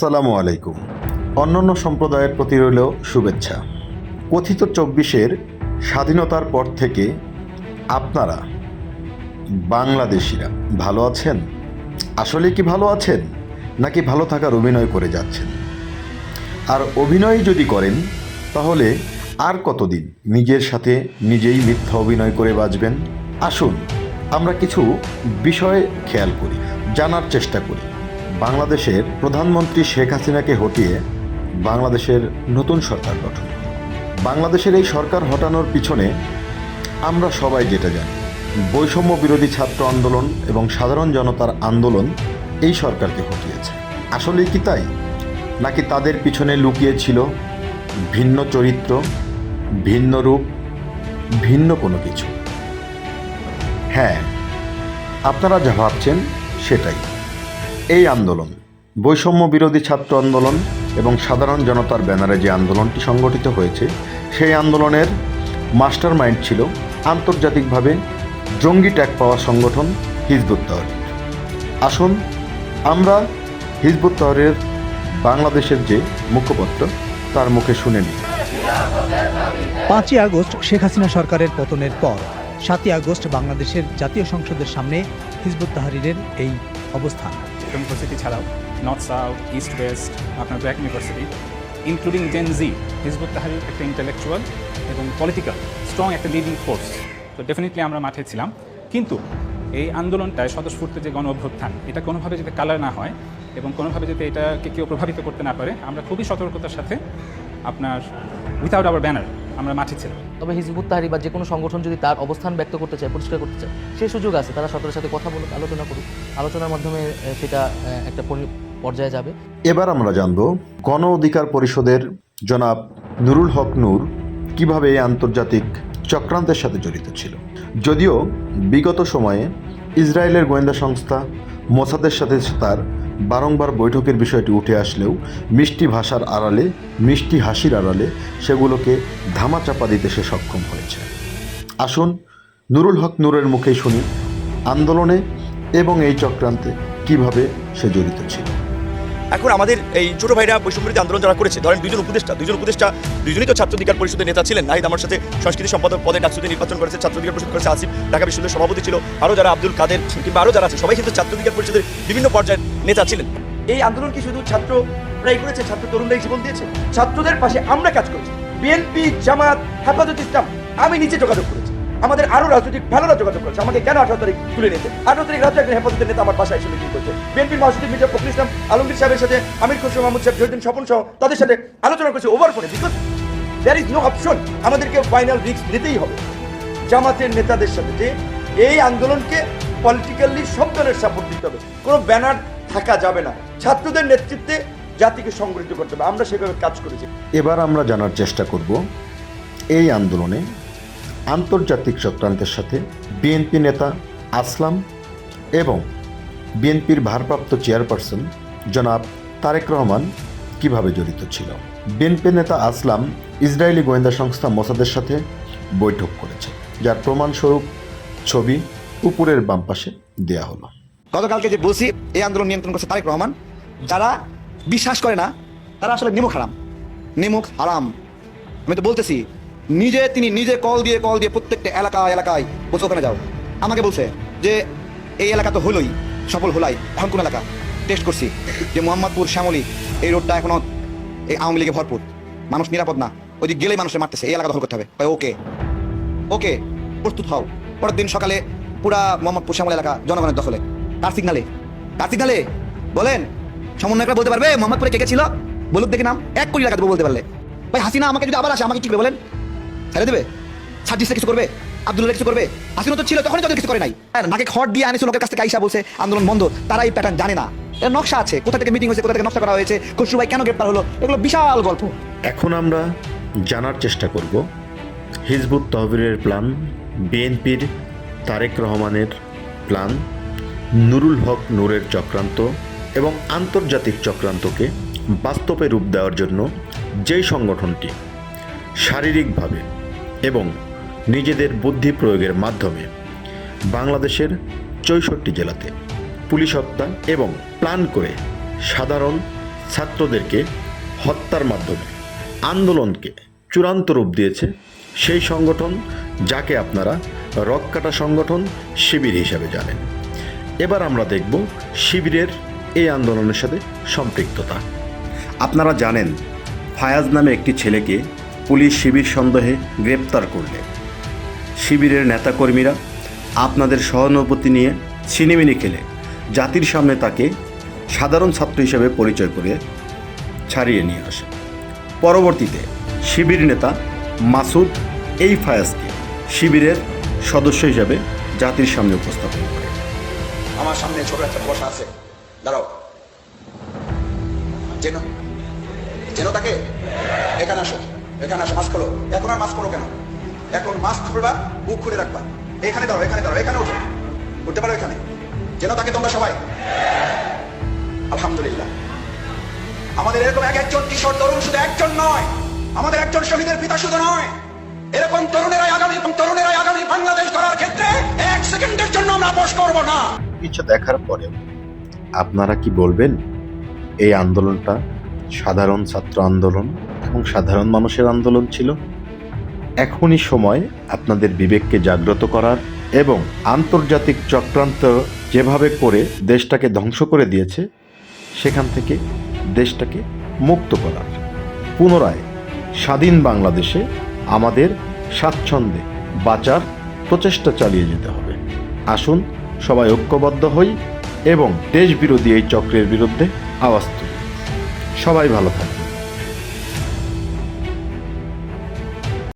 আসসালামু আলাইকুম। অন্যান্য সম্প্রদায়ের প্রতি রইল শুভেচ্ছা। কথিত চব্বিশের স্বাধীনতার পর থেকে আপনারা বাংলাদেশিরা ভালো আছেন? আসলে কি ভালো আছেন? নাকি ভালো থাকার অভিনয় করে যাচ্ছেন? আর অভিনয় যদি করেন, তাহলে আর কতদিন নিজের সাথে নিজেই মিথ্যা অভিনয় করে বাঁচবেন? আসুন আমরা কিছু বিষয় খেয়াল করি, জানার চেষ্টা করি। বাংলাদেশের প্রধানমন্ত্রী শেখ হাসিনাকে হটিয়ে বাংলাদেশের নতুন সরকার গঠন। বাংলাদেশের এই সরকার হটানোর পিছনে আমরা সবাই যেটা জানি। বৈষম্য বিরোধী ছাত্র আন্দোলন এবং সাধারণ জনতার আন্দোলন এই সরকারকে হটিয়েছে। আসলেই কি তাই? নাকি তাদের পিছনে লুকিয়ে ছিল ভিন্ন চরিত্র, ভিন্ন রূপ, ভিন্ন কোনো কিছু? হ্যাঁ আপনারা যা ভাবছেন সেটাই। এই আন্দোলন, বৈষম্য বিরোধী ছাত্র আন্দোলন এবং সাধারণ জনতার ব্যানারে যে আন্দোলনটি সংগঠিত হয়েছে, সেই আন্দোলনের মাস্টার মাইন্ড ছিল আন্তর্জাতিকভাবে জঙ্গি ট্যাগ পাওয়া সংগঠন হিজবুত তাহরির আসুন আমরা হিজবুত তাহরির বাংলাদেশের যে মুখপত্র, তার মুখে শুনে নিই। পাঁচই আগস্ট শেখ হাসিনা সরকারের পতনের পর, সাতই আগস্ট বাংলাদেশের জাতীয় সংসদের সামনে হিজবুত তাহারিরের এই অবস্থান। ইউনিভার্সিটি ছাড়াও নর্থ সাউথ ইস্ট ওয়েস্ট আপনার BRAC university including Gen Z Hizbut Tahrir একটা ইন্টেলেকচুয়াল এবং পলিটিক্যাল স্ট্রং একটা লিডিং ফোর্স তো ডেফিনেটলি আমরা মাঠে ছিলাম। কিন্তু এই আন্দোলনটায় স্বতঃস্ফূর্ত যে গণ অভ্যুত্থান, এটা কোনোভাবে যাতে কালার না হয় এবং কোনোভাবে যাতে এটাকে কেউ প্রভাবিত করতে না পারে, আমরা খুবই সতর্কতার সাথে আপনার উইথাউট আওয়ার ব্যানার আমরা মাঠে ছিলাম। তবে হিজবুত তাহারি বা যে কোনো সংগঠন যদি তার অবস্থান ব্যক্ত করতে চায় পরিষ্কার করতে চায় সেই সুযোগ আছে। তারা সরকারের সাথে কথা বলুক আলোচনা করুক। আলোচনার মাধ্যমে সেটা একটা পরি- পর্যায়ে যাবে। এবার আমরা জানব গণ অধিকার পরিষদের জনাব নুরুল হক নূর কীভাবে এই আন্তর্জাতিক চক্রান্তের সাথে জড়িত ছিল। যদিও বিগত সময়ে ইসরায়েলের গোয়েন্দা সংস্থা মোসাদের সাথে তার বারংবার বৈঠকের বিষয়টি উঠে আসলেও মিষ্টি ভাষার আড়ালে, মিষ্টি হাসির আড়ালে সেগুলোকে ধামাচাপা দিতে সে সক্ষম হয়েছে। আসুন নুরুল হক নূরের মুখেই শুনি আন্দোলনে এবং এই চক্রান্তে কীভাবে সে জড়িত ছিল। এখন আমাদের এই ছোট ভাইরা বৈষম্যবিরোধী আন্দোলন যারা করেছে, ধরেন দুজন উপদেষ্টা দুজন উপদেষ্টা দুজনই তো ছাত্র অধিকার পরিষদের নেতা ছিলেন। নাহিদ আমার সাথে সংস্কৃতি সম্পাদক পদে ডাকসুতে নির্বাচন করেছে ছাত্র অধিকার পরিষদ করেছে, আসিফ ঢাকা বিশ্ববিদ্যালয়ের সভাপতি ছিল। আরও যারা আব্দুল কাদের কিংবা আরও যারা আছে, সবাই কিন্তু ছাত্র অধিকার পরিষদের বিভিন্ন পর্যায়ের নেতা ছিলেন। এই আন্দোলন কি শুধু ছাত্ররাই করেছে, ছাত্র তরুণরাই জীবন দিয়েছে? ছাত্রদের পাশে আমরা কাজ করেছি। বিএনপি জামাত, হেফাজত ইসলাম, আমি নিজে যোগাযোগ করেছি। আমাদের আরও রাজনৈতিক ভালোরা যোগাযোগ করেছে। আমাকে কেন আঠারো তারিখ তুলে নিতে আঠারো তারিখ রাতে একজন হেফাজতের নেতা আমার বাসায় এসে মিটিং করছে। বিএনপির মহাসচিব মির্জা ফখরুল ইসলাম, আলমগীর সাহেবের সাথে আমির খসরু মাহমুদ সাহেব জহিদিন স্বপন সহ তাদের সাথে আলোচনা করেছে ওভার ফোনে because there is no option আমাদেরকে ফাইনাল রিস্ক নিতেই হবে। জামাতের নেতাদের সাথে যে এই আন্দোলনকে পলিটিক্যালি সব দলের সাপোর্ট দিতে হবে। কোনো ব্যানার থাকা যাবে না। ছাত্রদের নেতৃত্বে জাতিকে সংগঠিত করতে হবে। আমরা সেভাবে কাজ করেছি। এবার আমরা জানার চেষ্টা করব এই আন্দোলনে আন্তর্জাতিক চক্রান্তের সাথে বিএনপি নেতা আসলাম এবং বিএনপির ভারপ্রাপ্ত চেয়ারপারসন জনাব তারেক রহমান কীভাবে জড়িত ছিল। বিএনপি নেতা আসলাম ইসরায়েলি গোয়েন্দা সংস্থা মোসাদের সাথে বৈঠক করেছে, যার প্রমাণস্বরূপ ছবি উপরের বাম পাশে দেয়া হলো। গতকালকে যে বলছি, এই আন্দোলন নিয়ন্ত্রণ করছে তারেক রহমান, যারা বিশ্বাস করে না, তারা আসলে নিমুখ হারাম। নিমুখ হারাম। আমি তো বলতেছি, নিজে তিনি নিজে কল দিয়ে কল দিয়ে প্রত্যেকটা এলাকা এলাকায় বলছে, ওখানে যাও। আমাকে বলছে যে, এই এলাকা তো হলোই, সফল হলাই, এখন কোন এলাকা? টেস্ট করছি যে মোহাম্মদপুর, শ্যামলী, এই রোডটা এখনও এই আওয়ামী লীগে ভরপুর। মানুষ নিরাপদ না। ওই ওইদিক গেলেই মানুষের মারতেছে, এই এলাকা দখল করতে হবে। ওকে ওকে, প্রস্তুত হও। পরের দিন সকালে পুরা মোহাম্মদপুর, শ্যামল এলাকা জনগণের দখলে। কার সিগনালে কার সিগনালে বলেন। সমন্বয়করা বলতে পারবে, মোহাম্মদপুরে কে কে ছিল? বলুক দেখে নাম, এক কোটি টাকা দেবো বলতে পারলে। ভাই, হাসিনা আমাকে যদি আবার আসে, আমাকে কি করবে বলেন? ছেড়ে দেবে? সার্জিসে কিছু করবে? আব্দুল্লাহ কিছু করবে? হাসিনা তো ছিল, তখনই তাদের কিছু করে নাই। নাকে খড় দিয়ে আনিস লোকের কাছ থেকে আইসা বলছে, আন্দোলন বন্ধ। তারা এই প্যাটার্ন জানে না। এর নকশা আছে। কোথা থেকে মিটিং হয়েছে, কোথা থেকে নকশা করা হয়েছে, খসরু ভাই কেন গ্রেপ্তার হলো? এগুলো বিশাল গল্প। এখন আমরা জানার চেষ্টা করব। হিজবুত তহবিরের প্ল্যান বিএনপির তারেক রহমানের প্ল্যান নুরুল হক নূরের চক্রান্ত এবং আন্তর্জাতিক চক্রান্তকে বাস্তবে রূপ দেওয়ার জন্য যেই সংগঠনটি শারীরিকভাবে এবং নিজেদের বুদ্ধি প্রয়োগের মাধ্যমে বাংলাদেশের চৌষট্টি জেলাতে পুলিশ হত্যা এবং প্ল্যান করে সাধারণ ছাত্রদেরকে হত্যার মাধ্যমে আন্দোলনকে চূড়ান্ত রূপ দিয়েছে সেই সংগঠন যাকে আপনারা রক্কাটা সংগঠন শিবির হিসাবে জানেন। এবার আমরা দেখব শিবিরের এই আন্দোলনের সাথে সম্পৃক্ততা। আপনারা জানেন, ফায়াজ নামে একটি ছেলেকে পুলিশ শিবির সন্দেহে গ্রেপ্তার করলে। শিবিরের নেতাকর্মীরা আপনাদের সহানুভূতি নিয়ে ছিনিমিনি খেলে, জাতির সামনে তাকে সাধারণ ছাত্র হিসেবে পরিচয় করে ছাড়িয়ে নিয়ে আসে। পরবর্তীতে শিবির নেতা মাসুদ এই ফায়াজকে শিবিরের সদস্য হিসাবে জাতির সামনে উপস্থাপন করে। আমার সামনে ছোট একটা বসা আছে। দাঁড়াও। চেন? চেন তাকে? এখানে আসো। এখানে আসো, মাস্ক খোলো। এখন আর মাস্ক খোলো কেন? এখন মাস্ক খুলবা, বুক খুলে রাখবা। এখানে দাঁড়াও এখানে দাঁড়াও, এখানে উঠো উঠতে পারো এখানে। যেন তাকে তোমরা সবাই? আলহামদুলিল্লাহ। আমাদের এরকম এক একজন কিশোর তরুণ শুধু একজন নয়। আমাদের একজন শহীদের পিতা শুধু নয়। এরকম তরুণেরাই আগামী তরুণেরাই আগামী বাংলাদেশ গড়ার ক্ষেত্রে এক সেকেন্ডের জন্য আমরা আপোষ করব না। কিছু দেখার পরেও। আপনারা কি বলবেন? এই আন্দোলনটা সাধারণ ছাত্র আন্দোলন এবং সাধারণ মানুষের আন্দোলন ছিল? এখনই সময় আপনাদের বিবেককে জাগ্রত করার এবং আন্তর্জাতিক চক্রান্ত যেভাবে করে দেশটাকে ধ্বংস করে দিয়েছে, সেখান থেকে দেশটাকে মুক্ত করার। পুনরায় স্বাধীন বাংলাদেশে আমাদের স্বাচ্ছন্দ্যে বাঁচার প্রচেষ্টা চালিয়ে যেতে হবে। আসুন সবাই ঐক্যবদ্ধ হই এবং দেশবিরোধী এই চক্রের বিরুদ্ধে আওয়াজ তুলি। সবাই ভালো থাকবে